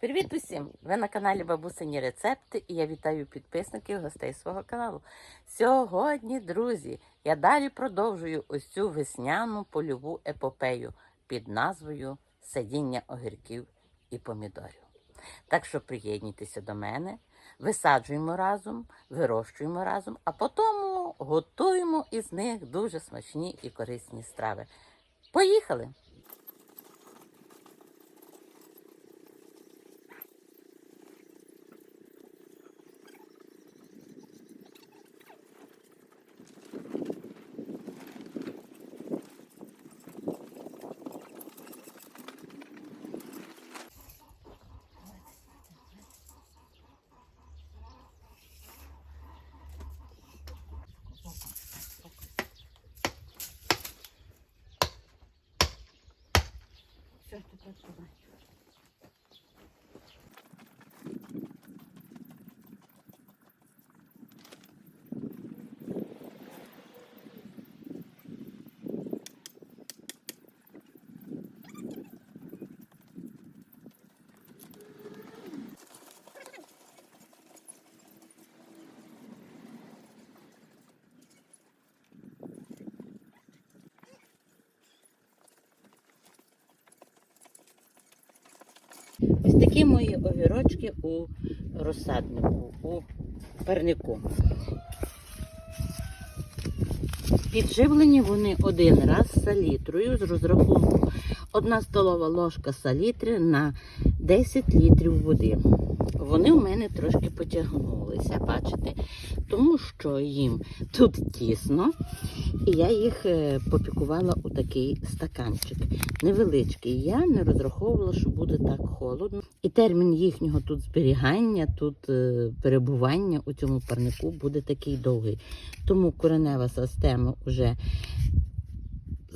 Привіт усім! Ви на каналі Бабусині Рецепти і я вітаю підписників гостей свого каналу. Сьогодні, друзі, я далі продовжую ось цю весняну польову епопею під назвою Садіння огірків і помідорів. Так що приєднуйтеся до мене, висаджуємо разом, вирощуємо разом, а потім готуємо із них дуже смачні і корисні страви. Поїхали! Все, тепер Ось такі мої огірочки у розсаднику, у парнику. Підживлені вони один раз салітрою з розрахунку 1 столова ложка салітри на 10 літрів води. Вони у мене трошки потягнулися, бачите, тому що їм тут тісно, і я їх е, попікувала у такий стаканчик. Невеличкий. Я не розраховувала, що буде так холодно. І термін їхнього тут зберігання, тут е, перебування у цьому парнику буде такий довгий. Тому коренева система вже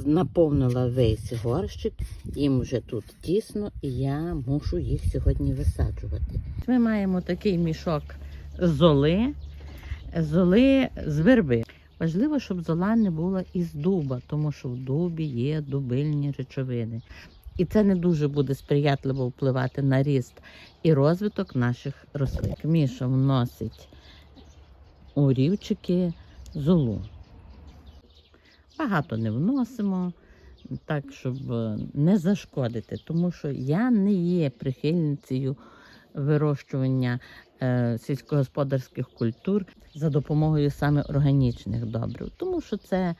наповнила весь горщик, їм вже тут тісно, і я мушу їх сьогодні висаджувати. Ми маємо такий мішок золи, золи з верби. Важливо, щоб зола не була із дуба, тому що в дубі є дубильні речовини. І це не дуже буде сприятливо впливати на ріст і розвиток наших рослин. Міша вносить у рівчики золу. Багато не вносимо, так, щоб е, не зашкодити, тому що я не є прихильницею вирощування е, сільськогосподарських культур за допомогою саме органічних добрив, тому що це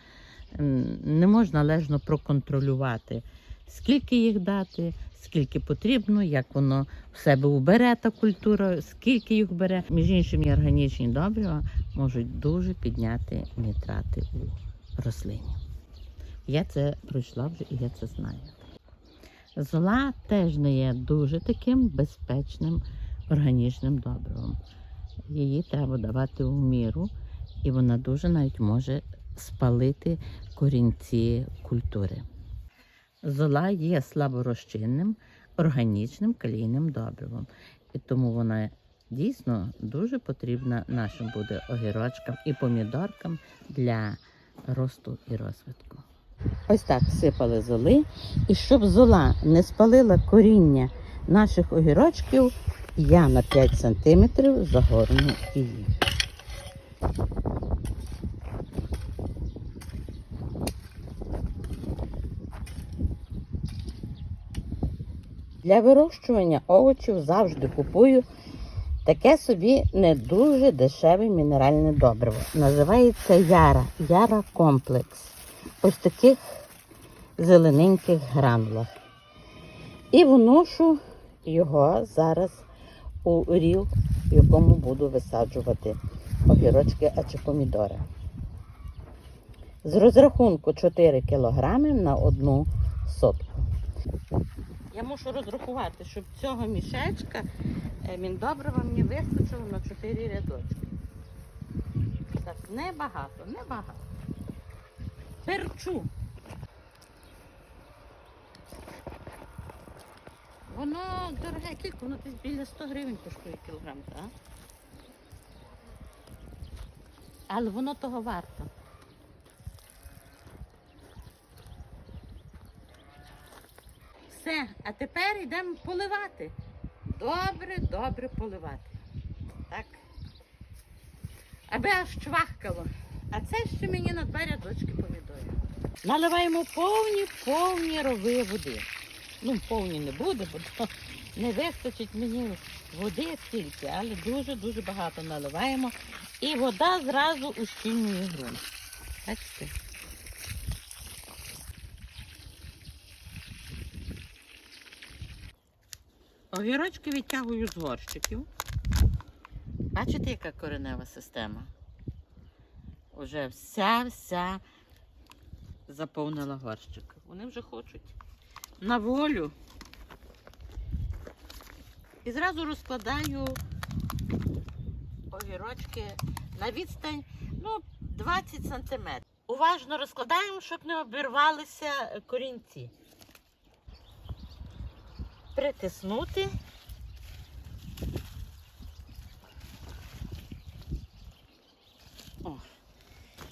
не можна належно проконтролювати, скільки їх дати, скільки потрібно, як воно в себе убере та культура, скільки їх бере. Між іншим, органічні добрива можуть дуже підняти нітрати у рослині. Я це пройшла вже і я це знаю. Зола теж не є дуже таким безпечним органічним добривом. Її треба давати у міру, і вона дуже навіть може спалити корінці культури. Зола є слаборозчинним органічним калійним добривом, і тому вона дійсно дуже потрібна нашим буде огірочкам і помідоркам для росту і розвитку. Ось так всипали золи. І щоб зола не спалила коріння наших огірочків, я на 5 см загорну її. Для вирощування овочів завжди купую таке собі не дуже дешеве мінеральне добриво. Називається Яра. Яра комплекс. Ось таких зелененьких гранулах. І вношу його зараз у рів, в якому буду висаджувати огірочки а чи помідори. З розрахунку 4 кг на одну сотку. Я мушу розрахувати, щоб цього мішечка міндобрива мені вистачило на 4 рядочки. Так, небагато, небагато. Перчу. Воно дороге кілька, воно десь біля 100 гривень коштує кілограм, так? Але воно того варто. Все, а тепер йдемо поливати. Добре, добре поливати. Так. Аби аж чвахкало. А це ще мені на два рядочки помідорів. Наливаємо повні, повні рови води. Ну, повні не буде, бо не вистачить мені води стільки, але дуже-дуже багато наливаємо. І вода зразу ущільнює ґрунт. Бачите? Огірочки відтягую з горщиків. Бачите, яка коренева система? Уже вся-вся заповнила горщик. Вони вже хочуть на волю. І зразу розкладаю огірочки на відстань ну, 20 сантиметрів. Уважно розкладаємо, щоб не обірвалися корінці. Притиснути. О,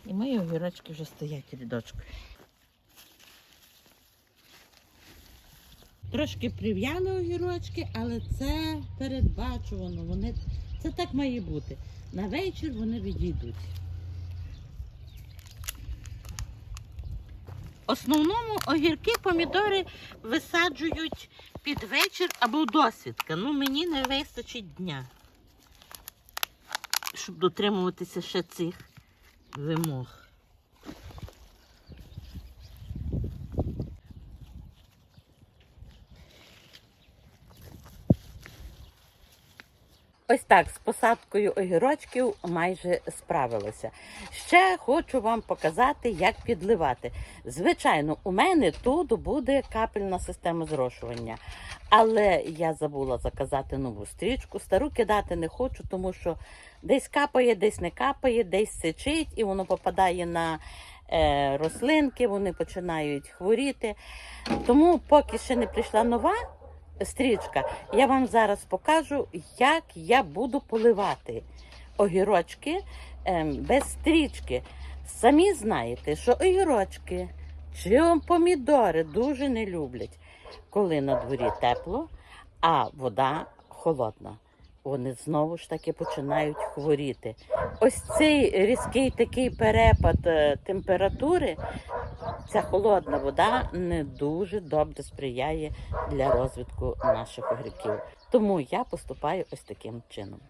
і мої огірочки вже стоять рядочкою. Трошки прив'яли огірочки, але це передбачувано. Вони... Це так має бути. На вечір вони відійдуть. В основному огірки, помідори висаджують під вечір або досвідка. Ну, мені не вистачить дня, щоб дотримуватися ще цих вимог. Так з посадкою огірочків майже справилося. Ще хочу вам показати, як підливати. Звичайно, у мене тут буде капельна система зрошування. Але я забула заказати нову стрічку. Стару кидати не хочу, тому що десь капає, десь не капає, десь сичить, і воно попадає на е, рослинки, вони починають хворіти. Тому, поки ще не прийшла нова стрічка, я вам зараз покажу, як я буду поливати огірочки ем, без стрічки. Самі знаєте, що огірочки чи помідори дуже не люблять, коли на дворі тепло, а вода холодна. Вони знову ж таки починають хворіти. Ось цей різкий такий перепад е, температури, ця холодна вода не дуже добре сприяє для розвитку наших огірків. Тому я поступаю ось таким чином.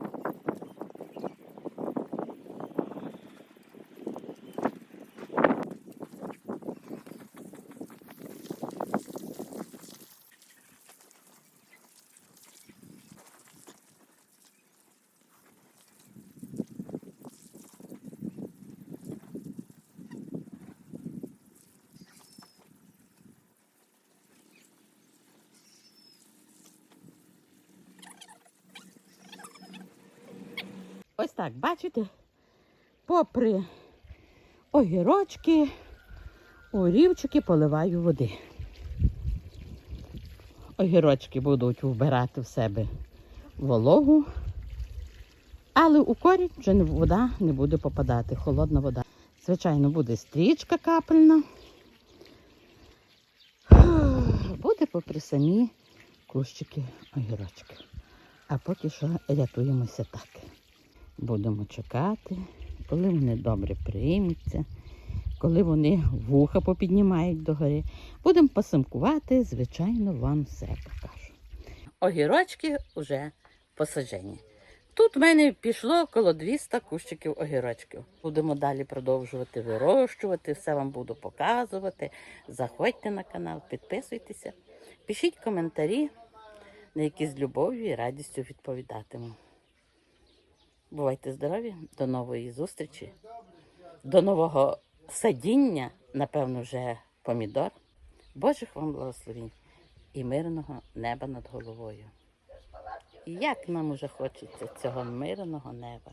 Так, бачите? Попри огірочки, орівчики поливаю води. Огірочки будуть вбирати в себе вологу, але у корінь вже вода не буде попадати, холодна вода. Звичайно, буде стрічка капельна. Буде попри самі кущики огірочки. А поки що рятуємося так. Будемо чекати, коли вони добре приймуться, коли вони вуха попіднімають догори. Будемо посимкувати, звичайно, вам все покажу. Огірочки вже посаджені. Тут в мене пішло коло 200 кущиків огірочків. Будемо далі продовжувати вирощувати, все вам буду показувати. Заходьте на канал, підписуйтеся, пишіть коментарі, на які з любов'ю і радістю відповідатиму. Бувайте здорові, до нової зустрічі, до нового садіння, напевно, вже помідор. Божих вам благословень і мирного неба над головою. Як нам уже хочеться цього мирного неба.